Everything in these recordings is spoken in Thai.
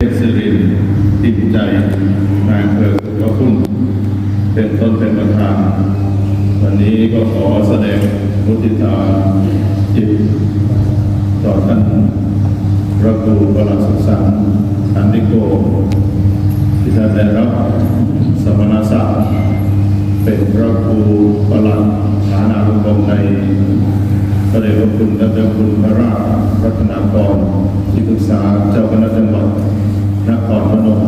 เอกสิรินติดใจนายอำเภอพระพุ่นเป็นต้นเป็นประธานวันนี้ก็ขอแสดงมุติตาจิตต่อท่านพระครูประหลัดสุสันต์อันนิโกที่ท่านได้รับสมณศักดิ์เป็นพระครูประหลัดฐานานุกรมในพระเดชพระคุณและเจ้าคุณพระราชรัตนากรที่ปรึกษาเจ้าคณะจังหวัด นครพนม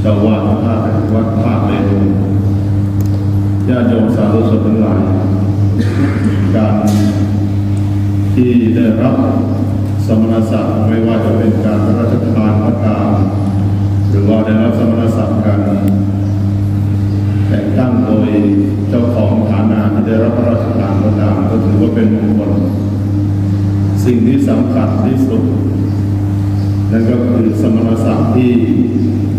เจ้าวาดภาควัดภาคเลนูญาติโยมสาธุชนทั้งหลายการที่ได้รับสมณศักดิ์ไม่ว่าจะเป็นการพระราชทานพระกามหรือว่าได้รับสมณศักดิ์กันแต่งตั้งโดยเจ้าของฐานาที่ได้รับพระราชทานก็ตามก็ถือว่าเป็นมงคลสิ่งที่สำคัญที่สุด นั่นก็คือสมณศักดิ์ที่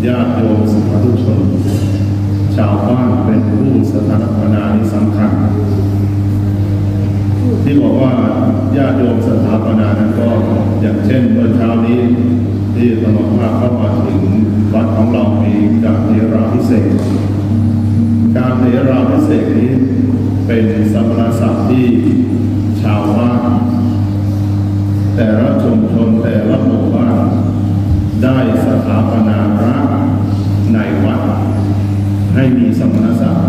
ญาติโยมสาธุชน ชาวบ้านเป็นผู้สถาปนาที่สำคัญ ที่บอกว่าญาติโยมสถาปนานั้นก็อย่างเช่นเมื่อเช้านี้ ที่ตลอดมาเข้ามาถึงวัดของเรามีการเทราพิเศษการเทราพิเศษนี้เป็นสมณศักดิ์ที่ชาวบ้านแต่ละชุมชนแต่ละหมู่บ้าน ได้สถาปนาพระในวัดให้มีสมณศักดิ์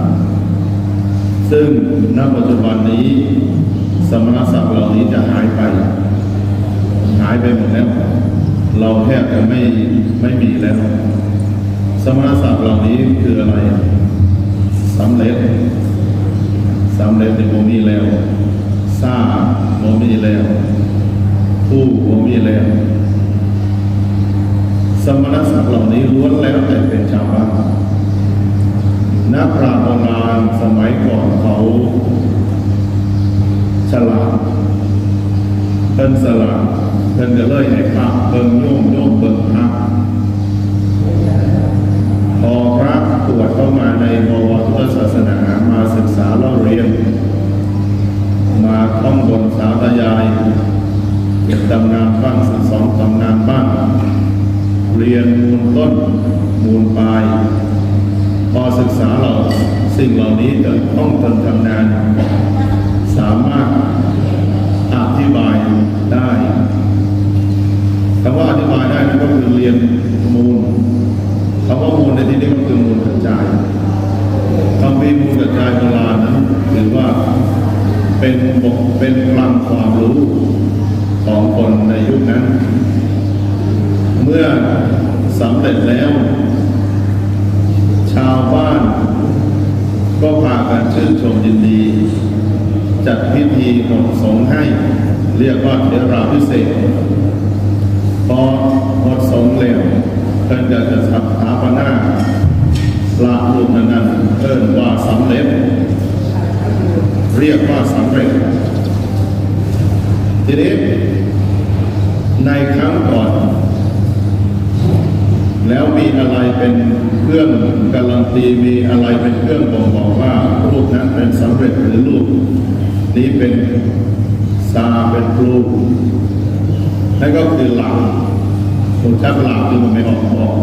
ซึ่งณปัจจุบันนี้ สมณศักดิ์เหล่านี้จะหายไป หายไปหมดแล้ว เราแทบจะไม่ไม่มีแล้ว สมณศักดิ์เหล่านี้คืออะไรสำเร็จสำเร็จในโมมีแล้วซาโมมีแล้ว ผู้โมมีแล้ว สมณศักดิ์เหล่านี้ล้วนแล้วแต่เป็นชาวบ้านนักปราชญ์โบราณสมัยก่อนเขา ฉลาดเพิ่นสลาดเพิ่นจะเล่ยให้พระเบิ่งโยมโยมเบิ่งพระพอพระตรวจเข้ามาในบวรพุทธศาสนามาศึกษาเล่าเรียน มาท่องบนสาธยายเก็บตำนานบ้างสองตำนานบ้าง เรียนมูลต้น มูลปลาย พอศึกษาเราสิ่งเหล่านี้จะต้องทนทำนาน สามารถอธิบายได้คำว่าอธิบายได้นั่นก็คือเรียนมูลคำว่ามูลในที่นี้ก็คือมูลกระจายคำพีร์มูลกระจายโบราณนั้นถือว่าเป็นบทเป็นพลังความรู้ของคนในยุคนั้น มื่อสำเร็จแล้ว ชาวบ้าน ก็พากันชื่นชมยินดี จัดพิธีหมดสงให้ เรียกว่าเทราพิเศษ พอหมดสงแล้วเพิ่นจะจะสถาปนาพระรูปนั้นนั้นเอิ้นว่าสำเร็จ เรียกว่าสำเร็จทีนี้ในครั้งก่อน แล้วมีอะไรเป็นเครื่องการันตีมีอะไรเป็นเครื่องบ่งบอกว่ารูปนั้นเป็นสำเร็จหรือรูปนี้เป็นซาเป็นครูนั่นก็คือหลักผมชักหลักที่มันไม่ออกออก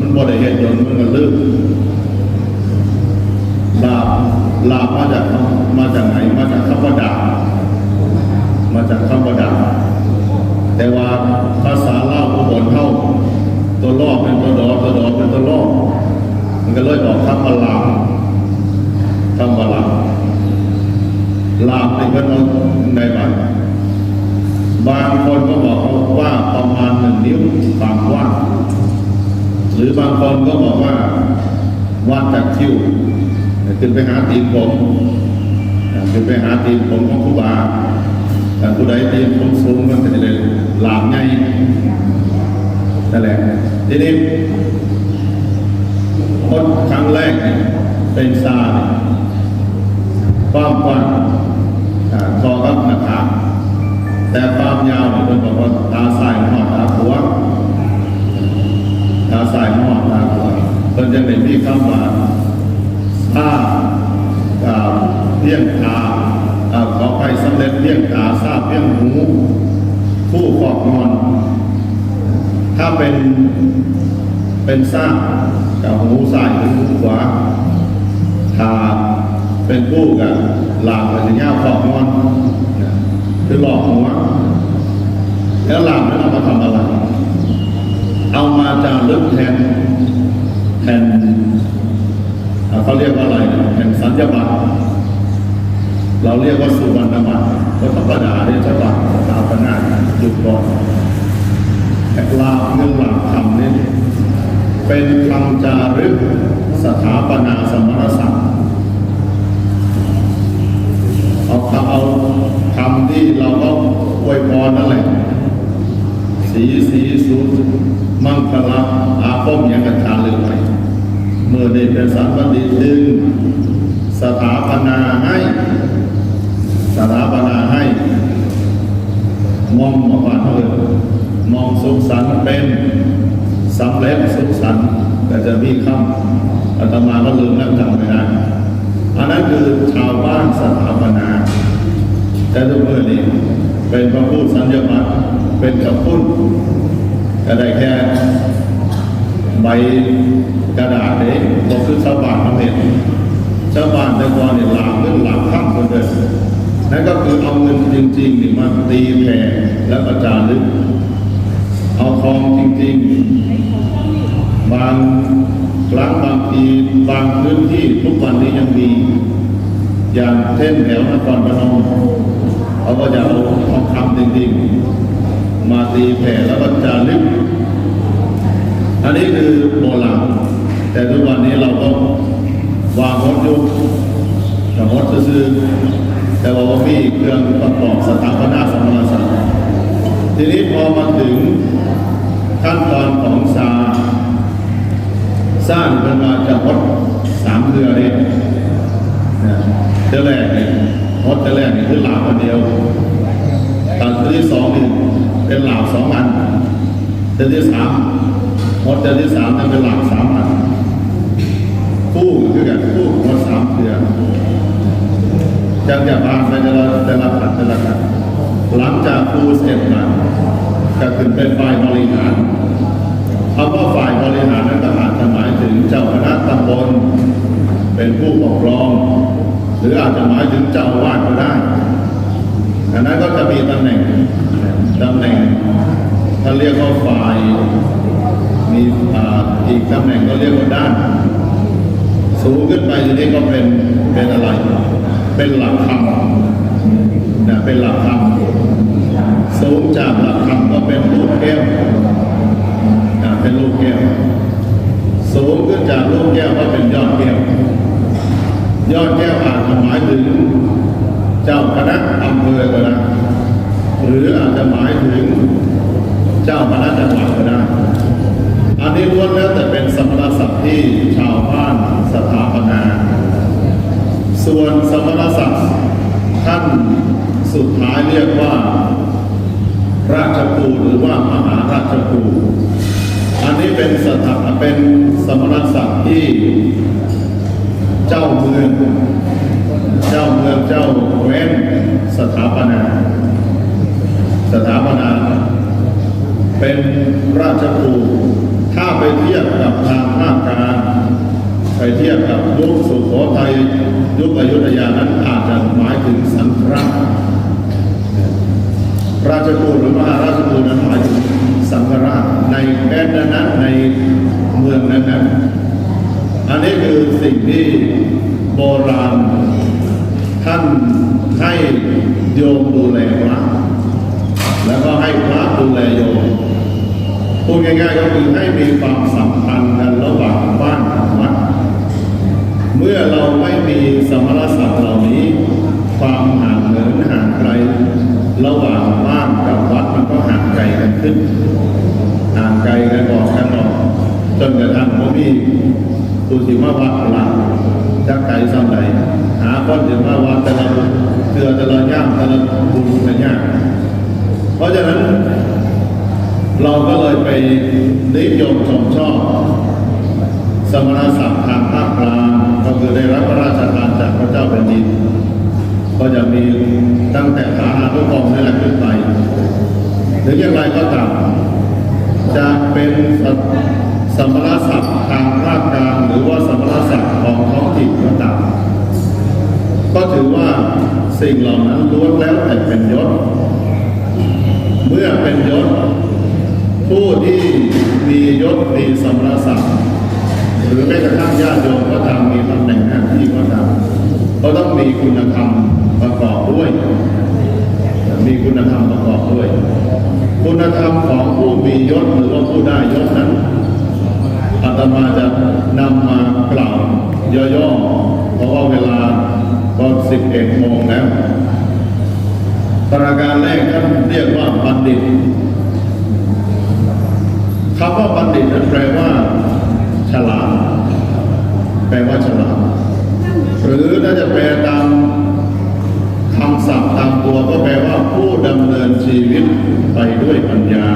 มันบ่ได้เหตุผลมันก็ลืมลาบลาบมาจากมาจากไหนมาจากคำว่าดามาจากคำว่าดาบแต่ว่าภาษาเล่าผู้บนเท่า ตัวล่อเป็นตัวดอตัวดอเป็นตัวล่อมันก็เลยบอกคำว่าลามคำว่าลามลามเป็นก็ต้องในบานบางคนก็บอกว่าประมาณหนึ่งนิ้วความกว้างหรือบางคนก็บอกว่าวัดจากคิ้วขึ้นไปหาตีนผมขึ้นไปหาตีนผมของครูบาแต่ผู้ใดตีนผมสูงมันก็จะเลยลามไง นั่นแหละทีนี้คนครั้งแรกเป็นซาความกว้างคอกับหน้าผากแต่ความยาวเนี่ยเป็นบอกว่าตาซ้ายหอดตาขวตาซ้ายหอดตาขวเพิ่นจะเป็นที่คำว่าถ้าอ่าเพียงตาอ่าขอไปสำเร็จเพี้ยงตาทราบเพี้ยงหู ผู้ขอบนอน ถ้าเป็นเป็นซากกับหูซ้ายหรือหูขวาถ้าเป็นผู้กับหลากไปถึงย่าขอบนอนนะคือหลอกหัวแล้วหลากนั้นเอามาทำอะไร เอามาจารึกแทนแทนเขาเรียกว่าอะไรแทนสัญญาบัตรเราเรียกว่าสุวรรณบัตรก็ธรรมดาเนี่ยจะบัตรสถาปนาจุดก่อน ลาบเงินหลักคำนี่เป็นคำจารึกสถาปนาสมณศักดิ์เอาคำเอาคำที่เราก็อวยพรนั่นแหละ สีสีสุมังคละอาคมยังกระชาเลยไปเมื่อได้เป็นสัมปติดึงสถาปนาให้สถาปนาให้มองมาว่าเออ มองสุขสันต์เป็นสำเร็จสุขสันต์แต่จะมีคำอาตมาก็ลืมนั่งจำไม่ได้อันนั้นคือชาวบ้านสถาปนาแต่ทุกเมื่อนี้เป็นพระพูดสัญญบัตรเป็นกับพุ่นก็ได้แค่ใบกระดาษเองบอกคือชาวบ้านทำเองชาวบ้านแต่ก่อนเนี่ยหลากเงินหลากข้ามคนเดินนั่นก็คือเอาเงินจริงๆนี่มาตีแผ่แล้วประจานลึก เอาทองจริงๆ บางครั้งบางทีบางพื้นที่ทุกวันนี้ยังมี อย่างเช่นแถวนครพนมเขาก็จะเอาทองคำจริงๆ มาตีแผ่แล้วก็จารึกอันนี้คือโบราณแต่ทุกวันนี้เราก็วางรถอยู่กับรถซื้อแต่ว่ามีเครื่องประกอบสถาปนาสมณศักดิ์ทีนี้พอมาถึง ขั้นตอนของสาสร้างเป็นมาจากวัดสามเรือเนี่ยนะเจ้าแรกเนี่ยมดเจ้าแรกเนี่ยคือหลาบอันเดียวตอนที่สองนี่เป็นหลาบสองอันเจ้าที่สามมดเจ้าที่สามจะเป็นหลาบสามอันคู่คือกันคู่มดสามเดือนจากจะผ่านไปแต่ละแต่ละขัดแต่ละขัดหลังจากครูเสร็จนะ ก็ขึ้นเป็นฝ่ายบริหารคำว่าฝ่ายบริหารนั้นก็อาจจะหมายถึงเจ้าคณะตำบลเป็นผู้ปกครอง หรืออาจจะหมายถึงเจ้าวาสก็ได้อันนั้นก็จะมีตำแหน่งตำแหน่งถ้าเรียกว่าฝ่ายมีอีกตำแหน่งก็เรียกว่าด้าน สูงขึ้นไปทีนี้ก็เป็นเป็นอะไร เป็นหลักธรรมนะเป็นหลักธรรม สูงจากหลักธรรมก็เป็นลูกแก้วเป็นลูกแก้วสูงขึ้นจากลูกแก้วก็เป็นยอดแก้วยอดแก้วอาจจะหมายถึงเจ้าคณะอำเภอก็ได้หรืออาจจะหมายถึงเจ้าคณะจังหวัดก็ได้อันนี้ล้วนแล้วแต่เป็นสมณศักดิ์ที่ชาวบ้านสถาปนา ส่วนสมณศักดิ์ท่านสุดท้ายเรียกว่า ราชครูหรือว่ามหาราชครูอันนี้เป็นสถาเป็นสมณศักดิ์ที่เจ้าเมือง เจ้าเมืองเจ้าแคว้นสถาปนา สถาปนา เป็นราชครูถ้าไปเทียบกับทางภาคกลางไปเทียบกับยุคสุโขทัยยุคอยุธยานั้นอาจจะหมายถึงสังฆราช ราชกูหรือมหาราชกูนั้นหมายถึงสังฆราชในแคว้นนั้นในเมืองนั้นๆอันนี้คือสิ่งที่โบราณท่านให้โยมดูแลพระแล้วก็ให้พระดูแลโยมพูดง่ายๆก็คือให้มีความสัมพันธ์กันระหว่างบ้านกับวัดเมื่อเราไม่มีสมณศักดิ์เหล่านี้ ความห่างเหินห่างไกล ระหว่างบ้านกับวัดมันก็ห่างไกลกันขึ้นห่างไกลกันออกกันออกจนกระทั่งผมมีผู้สิมาวัดหลังจักไก่ซ้ำใดหาคนถึงมาวัดแต่ละเกลือแต่ละย่างแต่ละบุญแต่ละย่างเพราะฉะนั้น เราก็เลยไปนิยมชมชอบสมณศักดิ์ทางภาคกลางก็คือได้รับพระราชทานจากพระเจ้าแผ่นดิน ก็จะมีตั้งแต่ฐานานุกรมนี่แหละขึ้นไปหรืออย่างไรก็ตามจะเป็นสสมณศักดิ์ทางภาคกลางหรือว่าสมณศักดิ์ของท้องถิ่นก็ตามก็ถือว่าสิ่งเหล่านั้นล้วนแล้วแต่เป็นยศ เมื่อเป็นยศ ผู้ที่มียศมีสมณศักดิ์หรือแม้กระทั่งญาติโยมก็ตามมีตำแหน่งหน้าที่ก็ตามก็ต้องมีคุณธรรม ประกอบด้วย มีคุณธรรมประกอบด้วย คุณธรรมของผู้มียศหรือว่าผู้ได้ยศนั้นอาตมาจะนำมากล่าวย่อๆเพราะว่าเวลาก็สิบเอ็ดโมงแล้วประการแรกท่านเรียกว่าบัณฑิตคำว่าบัณฑิตนั้นแปลว่า ฉลาด แปลว่าฉลาด หรือถ้าจะแปลตาม คำศัพท์ตามตัวก็แปลว่าผู้ดำเนินชีวิตไปด้วยปัญญา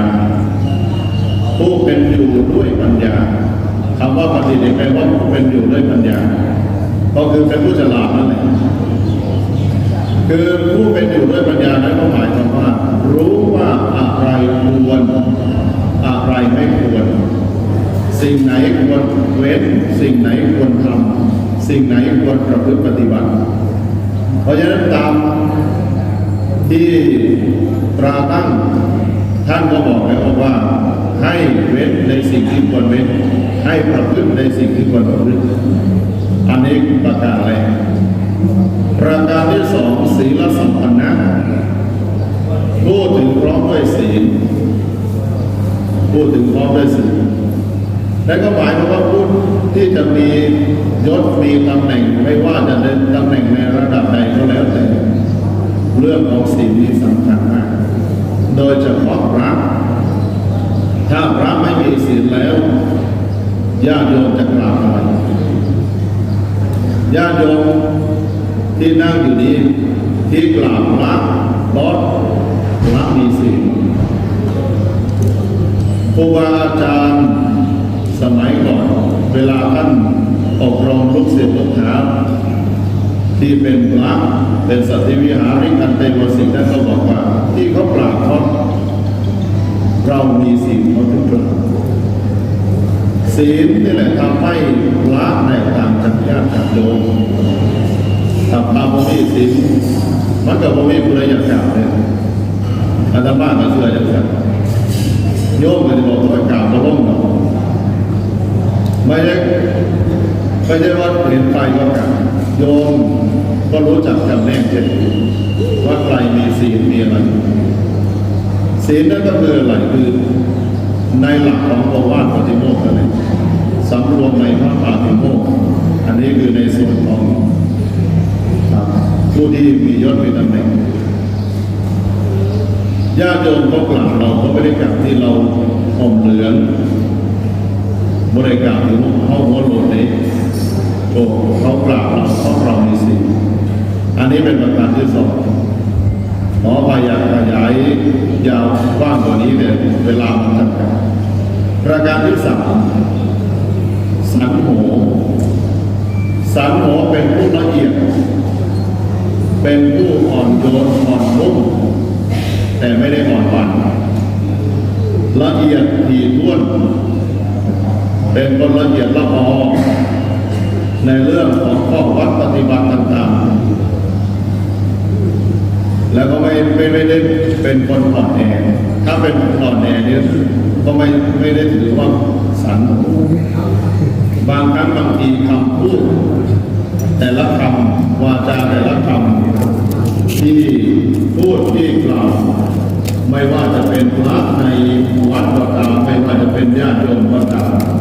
ผู้เป็นอยู่ด้วยปัญญาคำว่าบัณฑิเนี่ยแปลว่าผู้เป็นอยู่ด้วยปัญญา ก็คือเป็นผู้ฉลาดนั่นแหละคือผู้เป็นอยู่ด้วยปัญญานั้นก็หมายความว่า รู้ว่าอะไรควรอะไรไม่ควร สิ่งไหนควรเว้น สิ่งไหนควรทำสิ่งไหนควรประพฤติปฏิบัติ เพราะฉะนั้นตามที่ตราตั้งท่านก็บอกแล้วว่าให้เว้นในสิ่งที่ควรเว้น ให้ประพฤติในสิ่งที่ควรประพฤติอันนี้ประการแรกประการที่สองศีลสัมปันนะพูดถึงพร้อมด้วยศีลพูดถึงพร้อมด้วยศีลและก็หมายความว่า ที่จะมียศมีตำแหน่งไม่ว่าจะในตำแหน่งในระดับใดก็แล้วแต่ เรื่องของศีลนี้สำคัญมาก โดยเฉพาะพระถ้าพระไม่มีศีลแล้วญาติโยมจะกราบอะไรญาติโยมที่นั่งอยู่นี้ที่กราบพระเพราะพระมีศีลครูบาอาจารย์สมัย เวลาท่านอบรมลูกศิษย์ลูกหาที่เป็นพระเป็นสัตวิวิหาริกันเตวสิกท่านก็บอกว่า ที่เขากราบเพราะเรามีศีลเขาถึงกราบศีลนี่แหละทำให้พระแตกต่างจากญาติจากโยมถ้าพาบ่มีศีลมันก็บ่มีผู้ใดอยากกล่าวเลยอาตมาก็เชื่อจังซั่นโยมก็จะบอกว่ากล่าวบ่ลงดอก ไม่ใช่ไม่ใช่ว่าเห็นใครก็กล่าวโยมก็รู้จักจำแนกเช่นว่าใครมีศีลมีอะไรศีลนั่นก็คืออะไรคือในหลักของโอวาทปฏิโมกข์นั่นเองสำรวมในพระปาติโมกข์อันนี้คือในส่วนของผู้ที่มียศมีตำแหน่งญาติโยมเขากล่าวเราเขาไม่ได้กล่าวที่เราห่มเหลือง บริกรรหรือเขาหัวโลดนี้โอ้เขากล่าวเราเพราะเรามีสิ่งอันนี้เป็นประการที่สองขอพยายามขยายยาวกว้างกว่านี้เนี่ยเวลามันจำกัดประการที่สามสันโหสันโหเป็นผู้ละเอียด เป็นผู้อ่อนโยนอ่อนนุ่มแต่ไม่ได้อ่อนหวานละเอียดถี่ถ้วน เป็นคนละเอียดละออในเรื่องของข้อวัดปฏิบัติต่างๆ แล้วก็ไม่ไม่ไม่ได้เป็นคนอ่อนแอถ้าเป็นคนอ่อนแอเนี่ยก็ไม่ไม่ได้ถือว่าสันบางครั้งบางทีคำพูดแต่ละคำวาจาแต่ละคำที่พูดที่กล่าวไม่ว่าจะเป็นพระในวัดก็ตามไม่ว่าจะเป็นญาติโยมก็ตาม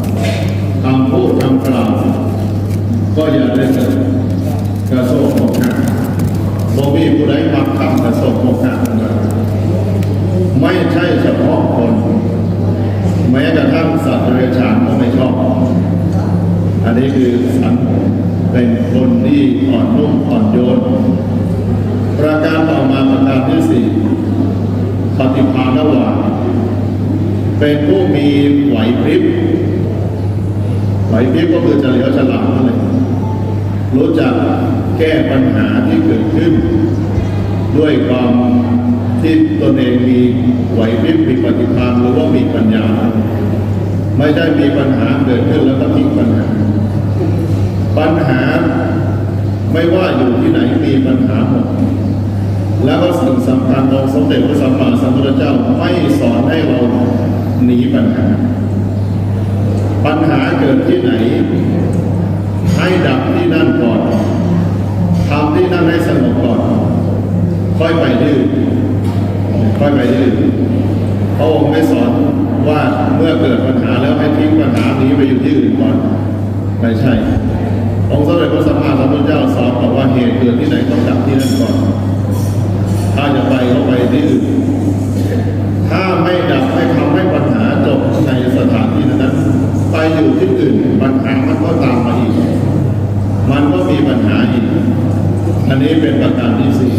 ำพูดคำกล่าวก็อย่าได้เกิดกระโซกหกหักบ่มีผู้ใดมักคำกระโซกหกหักไม่ใช่เฉพาะคน แม้กระทั่งสัตว์เดรัจฉานก็ไม่ชอบ อันนี้คือสันเป็นคนที่อ่อนนุ่มอ่อนโยน ประการต่อมาประการที่สี่ปฏิภาณวาเป็นผู้มีไหวพริบ ไหวพริบก็คือจะเฉลียวฉลาดนั่นเองรู้จักแก้ปัญหาที่เกิดขึ้น ด้วยความที่ตนเองมีไหวพริบมีปฏิภาณหรือว่ามีปัญญา ไม่ได้มีปัญหาเกิดขึ้นแล้วก็ทิ้งปัญหา ปัญหาไม่ว่าอยู่ที่ไหนมีปัญหาหมดแล้วก็สิ่งสำคัญองสมเด็จพระสัมมาสัมพุทธเจ้าไม่สอนให้เราหนีปัญหา ปัญหาเกิดที่ไหน ให้ดับที่นั่นก่อนทำที่นั่นให้สงบก่อน ค่อยไปดื้อค่อยไปดื้อพระองค์ไม่สอนว่าเมื่อเกิดปัญหาแล้วให้ทิ้งปัญหานี้ไปอยู่ที่อื่นก่อนไม่ใช่องค์สมเด็จพระสัมมาสัมพุทธเจ้าสอนบอกว่าเหตุเกิดที่ไหนต้องดับที่นั่นก่อน ถ้าจะไปก็ไปที่อื่น ถ้าไม่ดับไม่ทำให้ปัญหาจบในสถานที่นั้น ไปอยู่ที่อื่น ปัญหามันก็ตามมาอีก มันก็มีปัญหาอีก อันนี้เป็นประการที่สี่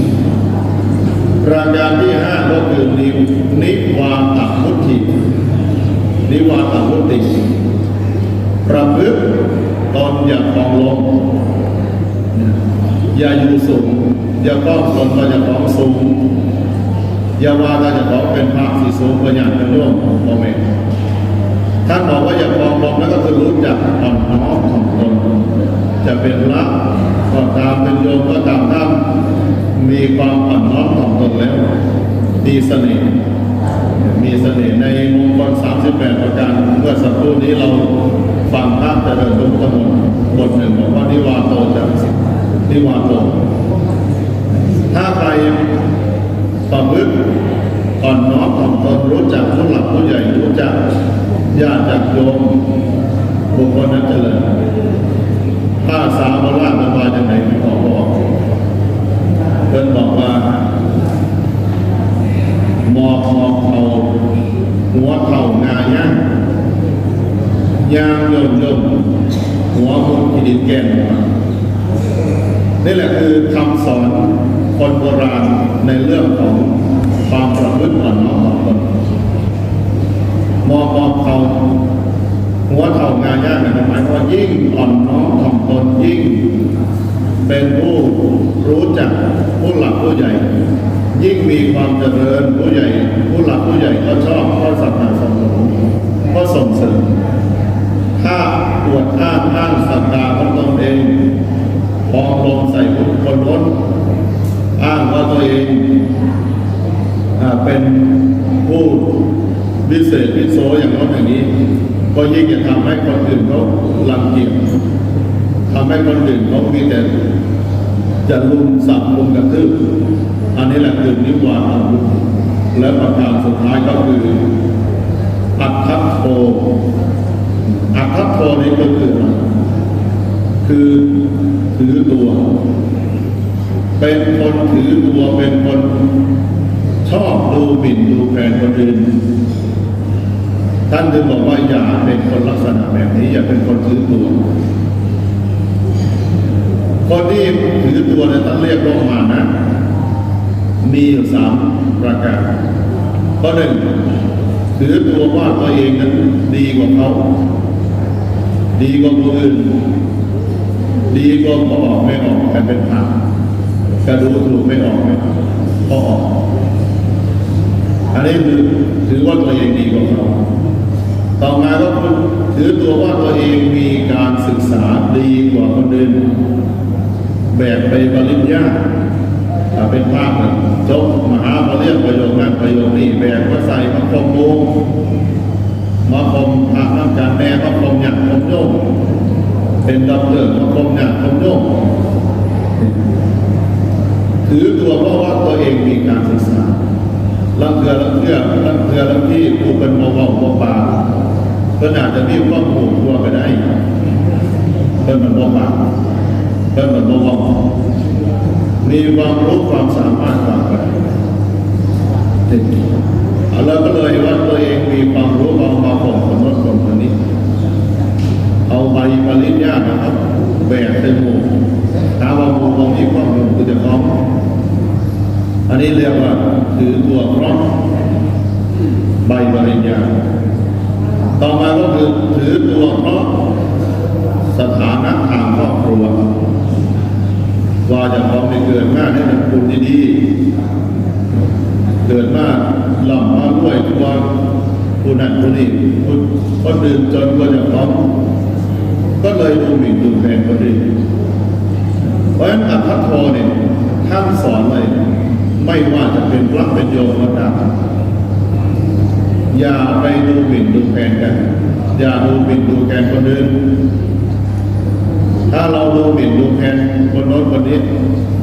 ประการที่ห้าก็คือนินิวาตมุตินิวาตมุติ ประพฤติตนอย่าคลองลงอย่าอยู่สูงอย่าก้องตนก็อย่าของสูงอย่าว่าก็จะของเป็นภาคที่สูงก็อย่างเป็นร่วมโมเมน ท่านบอกว่าอย่าคลองลงแล้วก็คือรู้จักอ่อนน้อมของตนจะเป็นละก็ตามเป็นโยมก็ตามท่านมีความอ่อนน้อมของตนแล้วมีเสน่ห์มีเสน่ห์ในมงคล 38 ประการเมื่อสักครู่นี้เราฟังพระเจริญทุกขมลบทหนึ่งบอกว่านิวาโตจากนิวาโตถ้าใครประพฤติอ่อนน้อมถ่อมตนรู้จักผู้หลักผู้ใหญ่รู้จัก ญาติจักโยมบุคคลนั้นเจริญถ้าสาวมาล่ามันมาจากไหนไม่ขอบอกเพิ่นบอกว่าหมอกหมอกเขาหัวเข่างาย่างยางย่นย่นหัวมุดขีดินแก่นหัว นี่แหละคือคำสอนคนโบราณในเรื่องของความประพฤติอ่อนน้อมถ่อมตนมองมองเขาหัวเท่างานยากนะหมา ยิ่งอ่อนน้อมถ่อมตนยิ่ง เป็นผู้รู้จักผู้หลักผู้ใหญ่ ยิ่งมีความเจริญผู้ใหญ่ ผู้หลักผู้ใหญ่ก็ชอบก็สนับสนุนก็ส่งเสริมถ้าปวดอ้างอ้างศรัทธาของตนเองพองลงใส่บุคคลล้นอ้างว่าตัวเองอเป็นผู้วิเศษวิโสอย่างนั้นอย่างนี้ ก็ยิ่งจะทำให้คนอื่นเขาลังเกียจทำให้คนอื่นเขามีแต่จะลุมสับลุมกระทืบอันนี้แหละคือนิวาสและประการสุดท้ายก็คืออัตถัตโทอัตถัตโทนี่ก็คือคือถือตัว เป็นคนถือตัวเป็นคนชอบดูหมิ่นดูแคลนคนอื่นานจึงบอกว่าอย่าเป็นคนลักษณะแบบนี้ อย่าเป็นคนถือตัว คนที่ถือตัวเนี่ยท่านเรียกโลกมานะ มีอยู่สามประการข้อหนึ่งถือตัวว่าตัวเองนั้นดีกว่าเขา ดีกว่าผู้อื่น ดีกว่าเขาออกไม่ออกกันเป็นผ่ากระดูถูกไม่ออกไม่พอออกอันนี้คือถือว่าตัวเองดีกว่าเขา ต่อมาก็คือถือตัวว่าตัวเองมีการศึกษาดีกว่าคนอื่นแบบไปปริญญาเป็นภาพแบบจบมหาปริญญาประโยคนั้นประโยคนี้แบบมาใส่มาคมโมมาคมพระน้ำการแม่มาคมหยักคมโยมเป็นดอกเตอร์มาคมหยักคมโยมถือตัวเพราะว่าตัวเองมีการศึกษาลังเกือลังเกือลังเกือลังที่ผู้เป็นมาวมปา ก็อาจจะมีความผูกตัวก็ได้เป็นมันมปาเป็นมันมวมีความรู้ความสามารถต่างกันเราก็เลยว่าตัวเองมีความรู้เอามาผมคนนู้นคนคนนี้ เอาใบปริญญานะครับแบกใส่หมู่ถาว่าหมู่มองมีความรู้คือจะพร้อมอันนี้เรียกว่าถือตัวพร้อมใบปริญญา ต่อมาก็คือถือตัวเพราะสถานะทางครอบครัว ว่าจะพร้อมในเกิดหน้าให้เป็นคุณดีๆเกิดมาหล่ำมาด้วยตัวผู้นั้นผู้นี้ผู้คนอื่นจนกว่าจะพร้อมก็เลยดูหมิ่นดูแคลนคนอื่นเพราะฉะนั้นอัตถโทเนี่ยท่านสอนไว้ไม่ว่าจะเป็นพระเป็นโยมก็ตาม อย่าไปดูหมิ่นดูแคลนกัน อย่าดูหมิ่นดูแคลนคนอื่นถ้าเราดูหมิ่นดูแคลนคนโน้นคนนี้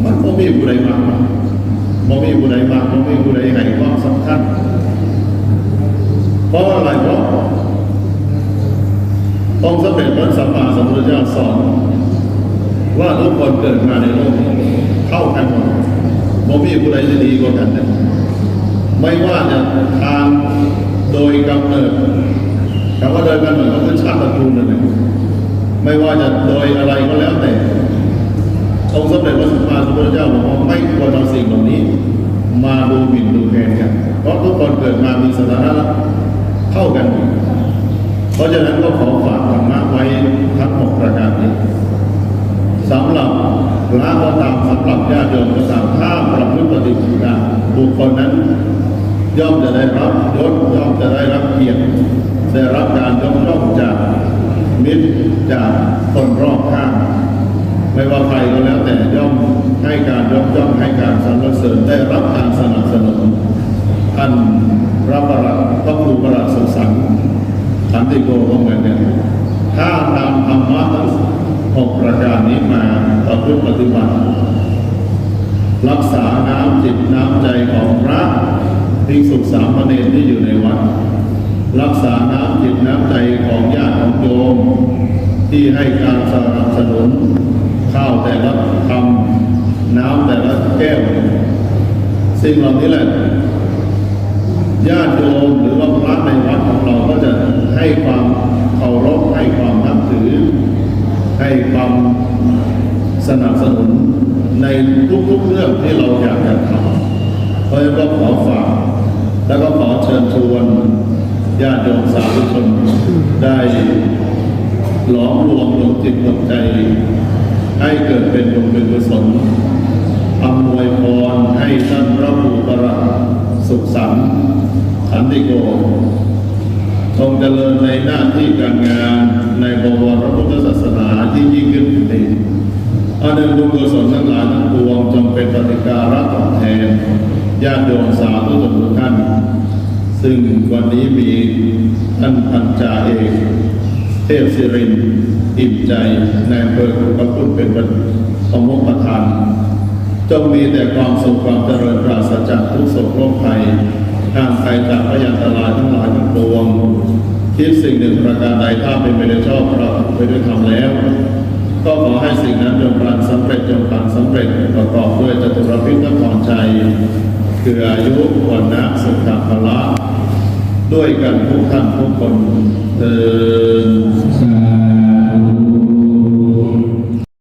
มันก็มีผู้ใดมากบ่มีผู้ใดมากบ่มีผู้ใดให้ความสำคัญเพราะอะไรเพราะองค์สมเด็จพระสัมมาสัมพุทธเจ้าสอน ว่าทุกคนเกิดมาในโลกเท่ากันหมดบ่มีผู้ใดจะดีกว่ากันนะไม่ว่าจะทาง โดยกำเนิดคำว่าโดยกำเนิดก็คือชาติตระกูลนั่นเองไม่ว่าจะโดยอะไรก็แล้วแต่องค์สมเด็จพระสัมมาสัมพุทธเจ้าบอกว่าไม่ควรเอาสิ่งเหล่านี้ มาดูหมิ่นดูแคลนกัน เพราะทุกคนเกิดมามีสถานะเท่ากัน เพราะฉะนั้นก็ขอฝากธรรมะไว้ทั้งหกประการนี้สำหรับพระก็ตามสำหรับญาติโยมก็ตามถ้าประพฤติปฏิบัติบุคคลนั้น ย่อมจะได้รับยศย่อมจะได้รับเกียรติได้รับการยกย่องจากมิตรจากคนรอบข้างไม่ว่าใครก็แล้วแต่ย่อมให้การยกย่องให้การสรรเสริญได้รับการสนับสนุนท่านพระประหลัดพระครูประหลัดสุขสันต์สันติโกก็เหมือนกันถ้านำธรรมะทั้งหกประการนี้มาประพฤติปฏิบัติ รักษาน้ำจิตน้ำใจของพระ ภิกษุสามเณรที่อยู่ในวัด รักษาน้ำจิตน้ำใจของญาติของโยม ที่ให้การสนับสนุน ข้าวแต่ละคำน้ำแต่ละแก้ว สิ่งเหล่านี้แหละญาติโยมหรือว่าพระในวัดของเราก็จะให้ความเคารพให้ความนับถือ ให้ความสนับสนุนในทุกๆเรื่องที่เราอยากจะทำเพราะฉะนั้นก็ขอฝาก แล้วก็ขอเชิญชวนญาติโยมสาธุชนได้หลอมรวมดวงจิตดวงใจ ให้เกิดเป็นบุญเป็นกุศลอำนวยพรให้ท่านพระภูปรัสุขสันต์ขันติโกทรงเจริญในหน้าที่การงานในบวรพระพุทธศาสนาที่ยิ่งขึ้นไปอันหนึ่งบุญกุศลทั้งหลายทั้ง จงเป็นปฏิการะตอบแทนญาติโยมสาธุชนทุกท่าน ซึ่งวันนี้มีท่านพันจ่าเอกเทพศิรินอิ่มใจในอำเภอขุนพระคุณเป็นประมุขประธานจงมีแต่ความสุขความเจริญปราศจากทุกโศกโรคภัยห่างไกลจากพยันตรายทั้งหลายทั้งปวงคิดสิ่งหนึ่งประการใดถ้าเป็นไปในชอบเราไปด้วยธรรมแล้ว ก็ขอให้สิ่งนั้นจงกลางสำเร็จจงกลางสำเร็จประกอบด้วยจตุรพิธนครชัย คืออายุวันนะสุขภาระด้วยกันทุกท่านทุกคนเออ